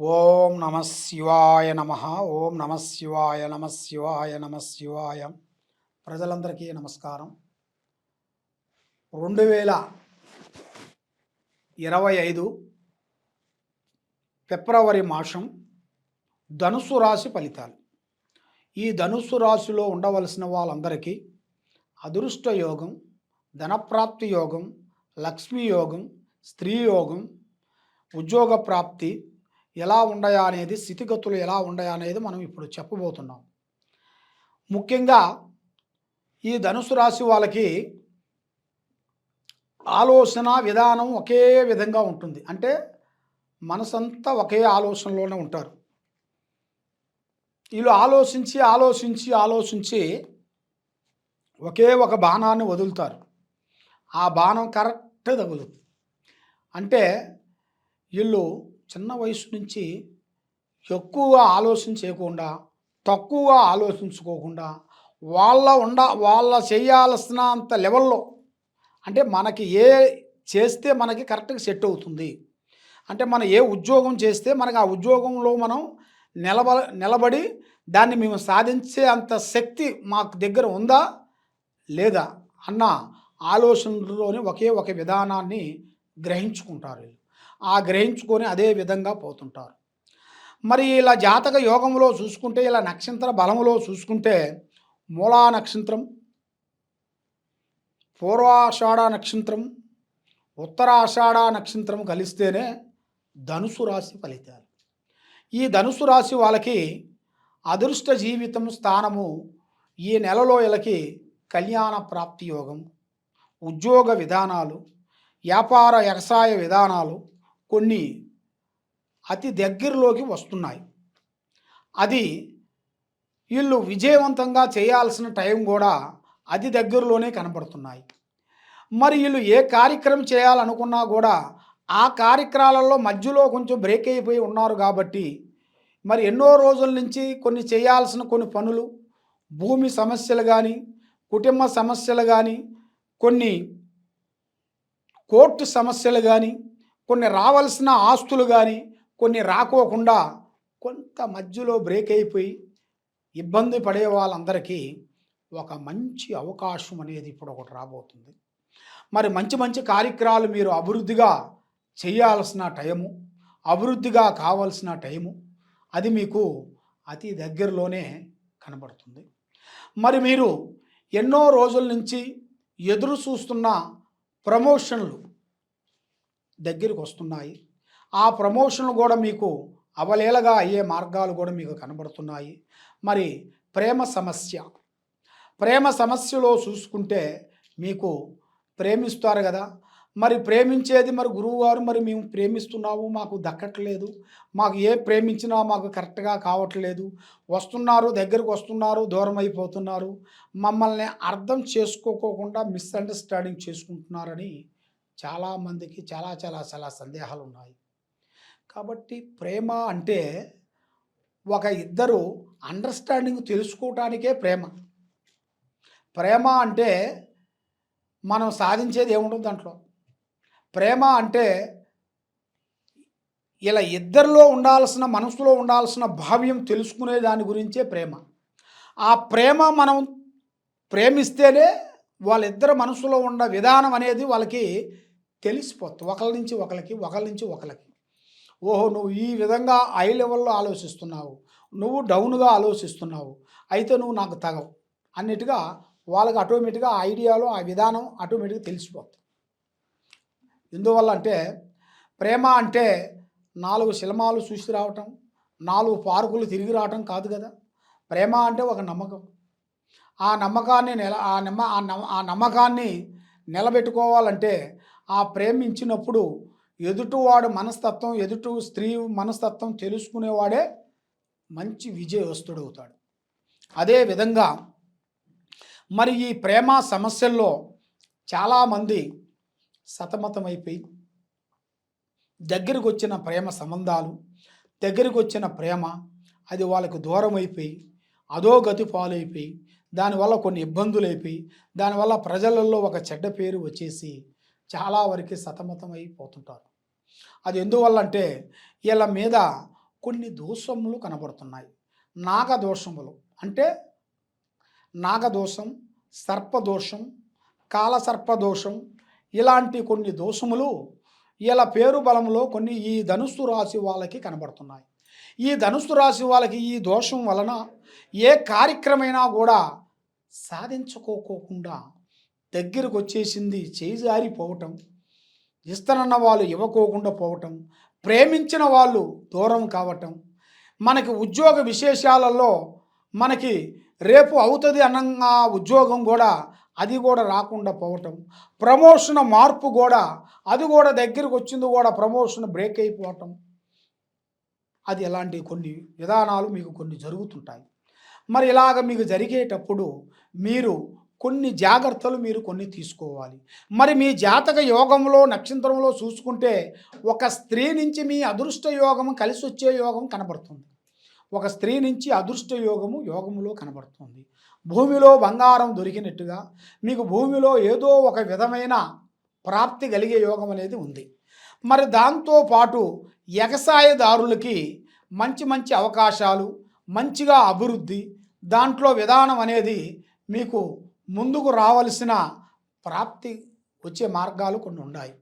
ఓం నమ శివాయ నమ ఓం నమ శివాయ నమ శివాయ నమ శివాయ. ప్రజలందరికీ నమస్కారం. రెండు వేల ఇరవై ఐదు ఫిబ్రవరి మాసం ధనుసు రాశి ఫలితాలు. ఈ ధనుస్సు రాశిలో ఉండవలసిన వాళ్ళందరికీ అదృష్ట యోగం ధనప్రాప్తి యోగం లక్ష్మీ యోగం స్త్రీ యోగం ఉద్యోగ ప్రాప్తి ఎలా ఉండయా అనేది స్థితిగతులు ఎలా ఉండయా అనేది మనం ఇప్పుడు చెప్పబోతున్నాం. ముఖ్యంగా ఈ ధనుసు రాశి వాళ్ళకి ఆలోచన విధానం ఒకే విధంగా ఉంటుంది. అంటే మనసంతా ఒకే ఆలోచనలోనే ఉంటారు. వీళ్ళు ఆలోచించి ఆలోచించి ఆలోచించి ఒకే ఒక బాణాన్ని వదులుతారు. ఆ బాణం కరెక్ట్ తగులుతుంది అంటే వీళ్ళు చిన్న వయసు నుంచి ఎక్కువగా ఆలోచన చేయకుండా తక్కువగా ఆలోచించుకోకుండా వాళ్ళ ఉండ వాళ్ళ చేయాల్సిన అంత లెవెల్లో అంటే మనకి ఏ చేస్తే మనకి కరెక్ట్గా సెట్ అవుతుంది. అంటే మనం ఏ ఉద్యోగం చేస్తే మనకి ఆ ఉద్యోగంలో మనం నిలబ నిలబడి దాన్ని మేము సాధించే అంత శక్తి మాకు దగ్గర ఉందా? లేదా? అన్న ఆలోచనలోని ఒకే ఒక విధానాన్ని గ్రహించుకుంటారు వీళ్ళు. ఆ గ్రహించుకొని అదే విధంగా పోతుంటారు. మరి ఇలా జాతక యోగంలో చూసుకుంటే ఇలా నక్షత్ర బలంలో చూసుకుంటే మూలా నక్షత్రం పూర్వాషాఢ నక్షత్రం ఉత్తరాషాఢ నక్షత్రం కలిస్తేనే ధనుసు రాశి ఫలితాలు. ఈ ధనుసు రాశి వాళ్ళకి అదృష్ట జీవితం స్థానము ఈ నెలలో వీళ్ళకి కళ్యాణ ప్రాప్తి యోగం ఉద్యోగ విధానాలు వ్యాపార వ్యవసాయ విధానాలు కొన్ని అతి దగ్గరలోకి వస్తున్నాయి. అది వీళ్ళు విజయవంతంగా చేయాల్సిన టైం కూడా అతి దగ్గరలోనే కనపడుతున్నాయి మరి వీళ్ళు ఏ కార్యక్రమం చేయాలనుకున్నా కూడా ఆ కార్యక్రమాలలో మధ్యలో కొంచెం బ్రేక్ అయిపోయి ఉన్నారు కాబట్టి మరి ఎన్నో రోజుల నుంచి కొన్ని చేయాల్సిన కొన్ని పనులు భూమి సమస్యలు కానీ కుటుంబ సమస్యలు కానీ కొన్ని కోర్టు సమస్యలు కానీ కొన్ని రావాల్సిన ఆస్తులు కానీ కొన్ని రాకోకుండా కొంత మధ్యలో బ్రేక్ అయిపోయి ఇబ్బంది పడే వాళ్ళందరికీ ఒక మంచి అవకాశం అనేది ఇప్పుడు ఒకటి రాబోతుంది. మరి మంచి మంచి కార్యక్రమాలు మీరు అభివృద్ధిగా చేయాల్సిన టైము అభివృద్ధిగా కావాల్సిన టైము అది మీకు అతి దగ్గరలోనే కనబడుతుంది. మరి మీరు ఎన్నో రోజుల నుంచి ఎదురు చూస్తున్న ప్రమోషన్లు దగ్గరికి వస్తున్నాయి. ఆ ప్రమోషన్లు కూడా మీకు అవలేలగా అయ్యే మార్గాలు కూడా మీకు కనబడుతున్నాయి. మరి ప్రేమ సమస్య. ప్రేమ సమస్యలో చూసుకుంటే మీకు ప్రేమిస్తారు కదా. మరి ప్రేమించేది మరి గురువుగారు మరి మేము ప్రేమిస్తున్నాము మాకు దక్కట్లేదు మాకు ఏ ప్రేమించినా మాకు కరెక్ట్గా కావట్లేదు. వస్తున్నారు దగ్గరకు వస్తున్నారు దూరం అయిపోతున్నారు. మమ్మల్ని అర్థం చేసుకోకోకుండా మిస్అండర్స్టాండింగ్ చేసుకుంటున్నారని చాలామందికి చాలా చాలా చాలా సందేహాలు ఉన్నాయి కాబట్టి ప్రేమ అంటే ఒక ఇద్దరు అండర్స్టాండింగ్ తెలుసుకోవటానికే ప్రేమ. ప్రేమ అంటే మనం సాధించేది ఏముంటుంది దాంట్లో? ప్రేమ అంటే ఇలా ఇద్దరిలో ఉండాల్సిన మనసులో ఉండాల్సిన భావ్యం తెలుసుకునే దాని గురించే ప్రేమ. ఆ ప్రేమ మనం ప్రేమిస్తేనే వాళ్ళిద్దరు మనసులో ఉన్న విధానం అనేది వాళ్ళకి తెలిసిపోతుంది ఒకరి నుంచి ఒకరికి ఒకరి నుంచి ఒకరికి ఓహో నువ్వు ఈ విధంగా ఐ లెవెల్లో ఆలోచిస్తున్నావు. నువ్వు డౌన్గా ఆలోచిస్తున్నావు. అయితే నువ్వు నాకు తగవు. అన్నిటిగా వాళ్ళకి ఆటోమేటిక్గా ఐడియాలో ఆ విధానం ఆటోమేటిక్గా తెలిసిపోతుంది. ఎందువల్ల అంటే ప్రేమ అంటే నాలుగు సినిమాలు చూసి రావటం నాలుగు పార్కులు తిరిగి రావటం కాదు కదా. ప్రేమ అంటే ఒక నమ్మకం. ఆ నమ్మకాన్ని నెల ఆ నమ్మ ఆ నమ్మ ఆ నమ్మకాన్ని నిలబెట్టుకోవాలంటే ఆ ప్రేమించినప్పుడు ఎదుటివాడు మనస్తత్వం ఎదుటి స్త్రీ మనస్తత్వం తెలుసుకునేవాడే మంచి విజయవస్తుడవుతాడు. అదే విధంగా మరి ఈ ప్రేమ సమస్యల్లో చాలామంది సతమతమైపోయి దగ్గరికి వచ్చిన ప్రేమ సంబంధాలు దగ్గరికి వచ్చిన ప్రేమ అది వాళ్ళకు దూరం అయిపోయి అధోగతి పాలైపోయి దానివల్ల కొన్ని ఇబ్బందులు అయిపోయి దానివల్ల ప్రజలలో ఒక చెడ్డ పేరు వచ్చేసి చాలా వరకు సతమతం అయిపోతుంటారు అది ఎందువల్ల అంటే వీళ్ళ మీద కొన్ని దోషములు కనబడుతున్నాయి. నాగదోషములు. అంటే నాగదోషం సర్పదోషం కాలసర్పదోషం ఇలాంటి కొన్ని దోషములు ఇలా పేరు బలంలో కొన్ని ఈ ధనుస్సు రాశి వాళ్ళకి కనబడుతున్నాయి. ఈ ధనుస్సు రాశి వాళ్ళకి ఈ దోషం వలన ఏ కార్యక్రమైనా కూడా సాధించుకోకోకుండా దగ్గరకు వచ్చేసింది చేజారిపోవటం ఇస్తానన్న వాళ్ళు ఇవ్వకోకుండా పోవటం ప్రేమించిన వాళ్ళు దూరం కావటం. మనకి ఉద్యోగ విశేషాలలో మనకి రేపు అవుతుంది అనంగా ఉద్యోగం కూడా అది కూడా రాకుండా పోవటం. ప్రమోషన్ మార్పు కూడా అది కూడా దగ్గరికి వచ్చింది కూడా ప్రమోషన్ బ్రేక్ అయిపోవటం. అది ఎలాంటి కొన్ని విధానాలు మీకు కొన్ని జరుగుతుంటాయి. మరి ఇలాగ మీకు జరిగేటప్పుడు మీరు కొన్ని జాగ్రత్తలు మీరు కొన్ని తీసుకోవాలి. మరి మీ జాతక యోగంలో నక్షత్రంలో చూసుకుంటే ఒక స్త్రీ నుంచి మీ అదృష్ట యోగం కలిసి వచ్చే యోగం కనబడుతుంది. ఒక స్త్రీ నుంచి అదృష్ట యోగము యోగములో కనబడుతుంది. భూమిలో బంగారం దొరికినట్టుగా మీకు భూమిలో ఏదో ఒక విధమైన ప్రాప్తి కలిగే యోగం అనేది ఉంది. మరి దాంతో పాటు ఎగసాయదారులకి మంచి మంచి అవకాశాలు మంచిగా అభివృద్ధి దాంట్లో విధానం అనేది మీకు ముందుకు రావలసిన ప్రాప్తి వచ్చే మార్గాలు కొన్ని ఉన్నాయి.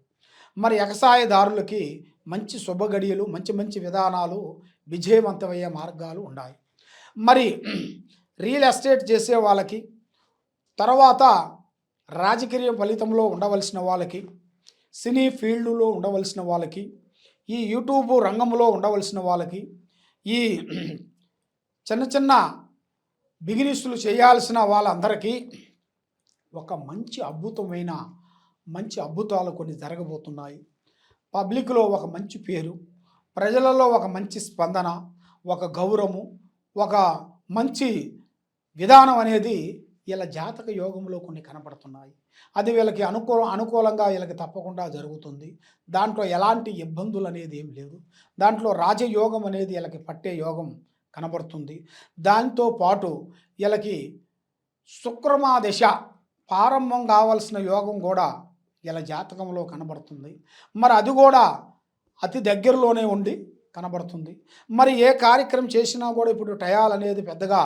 మరి ఎగసాయదారులకి మంచి శుభగడియలు మంచి మంచి విధానాలు విజయవంతమయ్యే మార్గాలు ఉన్నాయి. మరి రియల్ ఎస్టేట్ చేసే వాళ్ళకి తర్వాత రాజకీయ ఫలితంలో ఉండవలసిన వాళ్ళకి సినీ ఫీల్డ్లో ఉండవలసిన వాళ్ళకి ఈ యూట్యూబ్ రంగంలో ఉండవలసిన వాళ్ళకి ఈ చిన్న చిన్న బిగినిస్టులు చేయాల్సిన వాళ్ళందరికీ ఒక మంచి అద్భుతమైన మంచి అద్భుతాలు కొన్ని జరగబోతున్నాయి. పబ్లిక్లో ఒక మంచి పేరు ప్రజలలో ఒక మంచి స్పందన ఒక గౌరవము ఒక మంచి విధానం అనేది వీళ్ళ జాతక యోగంలో కొన్ని కనపడుతున్నాయి. అది వీళ్ళకి అనుకూల అనుకూలంగా వీళ్ళకి తప్పకుండా జరుగుతుంది. దాంట్లో ఎలాంటి ఇబ్బందులు అనేది ఏం లేదు. దాంట్లో రాజయోగం అనేది వీళ్ళకి పట్టే యోగం కనబడుతుంది. దాంతో పాటు వీళ్ళకి శుక్రమాదశ ప్రారంభం కావాల్సిన యోగం కూడా ఇలా జాతకంలో కనబడుతుంది. మరి అది కూడా అతి దగ్గరలోనే ఉండి కనబడుతుంది. మరి ఏ కార్యక్రమం చేసినా కూడా ఇప్పుడు టయాల్ అనేది పెద్దగా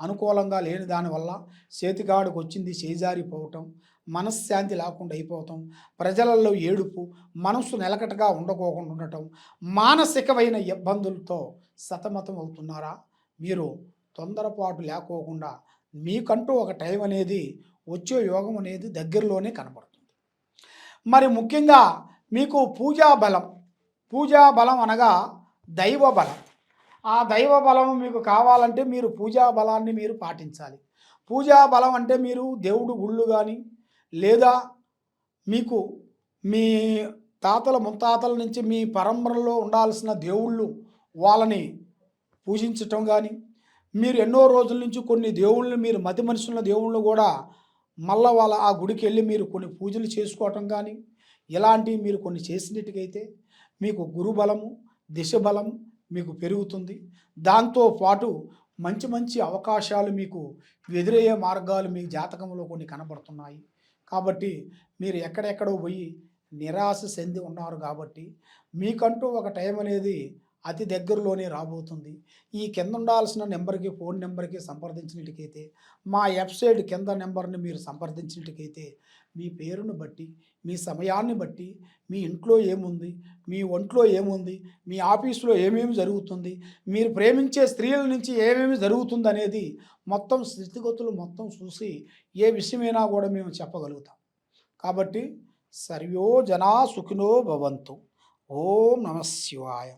అనుకూలంగా లేని దానివల్ల చేతికాడుకు వచ్చింది చేజారిపోవటం మనశ్శాంతి లేకుండా అయిపోవటం ప్రజలలో ఏడుపు మనసు నిలకటగా ఉండకోకుండా ఉండటం మానసికమైన ఇబ్బందులతో సతమతం అవుతున్నారా మీరు తొందరపాటు లేకోకుండా మీకంటూ ఒక టైం అనేది వచ్చే యోగం అనేది దగ్గరలోనే కనబడుతుంది. మరి ముఖ్యంగా మీకు పూజా బలం పూజా బలం అనగా దైవ బలం. ఆ దైవ బలం మీకు కావాలంటే మీరు పూజా బలాన్ని మీరు పాటించాలి. పూజా బలం అంటే మీరు దేవుడు గుళ్ళు కానీ లేదా మీకు మీ తాతల ముత్తాతల నుంచి మీ పరంపరలో ఉండాల్సిన దేవుళ్ళు వాళ్ళని పూజించటం కానీ మీరు ఎన్నో రోజుల నుంచి కొన్ని దేవుళ్ళు మీరు మతి మనుషుల దేవుళ్ళు కూడా మళ్ళా వాళ్ళ ఆ గుడికి వెళ్ళి మీరు కొన్ని పూజలు చేసుకోవటం కానీ ఇలాంటివి మీరు కొన్ని చేసినట్టుకైతే మీకు గురుబలము దిశ బలం మీకు పెరుగుతుంది. దాంతో పాటు మంచి మంచి అవకాశాలు మీకు ఎదురయ్యే మార్గాలు మీ జాతకంలో కొన్ని కనబడుతున్నాయి. కాబట్టి మీరు ఎక్కడెక్కడో పోయి నిరాశ చెంది ఉన్నారు కాబట్టి మీకంటూ ఒక టైం అనేది అతి దగ్గరలోనే రాబోతుంది. ఈ కింద ఉండాల్సిన నెంబర్కి ఫోన్ నెంబర్కి సంప్రదించినట్టుకైతే మా వెబ్సైట్ కింద నెంబర్ని మీరు సంప్రదించినట్టుకైతే మీ పేరును బట్టి మీ సమయాన్ని బట్టి మీ ఇంట్లో ఏముంది మీ ఒంట్లో ఏముంది మీ ఆఫీసులో ఏమేమి జరుగుతుంది మీరు ప్రేమించే స్త్రీల నుంచి ఏమేమి జరుగుతుంది అనేది మొత్తం స్థితిగతులు మొత్తం చూసి ఏ విషయమైనా కూడా మేము చెప్పగలుగుతాం. కాబట్టి సర్వో జనా సుఖినో భవంతు. ఓం నమ శివాయ.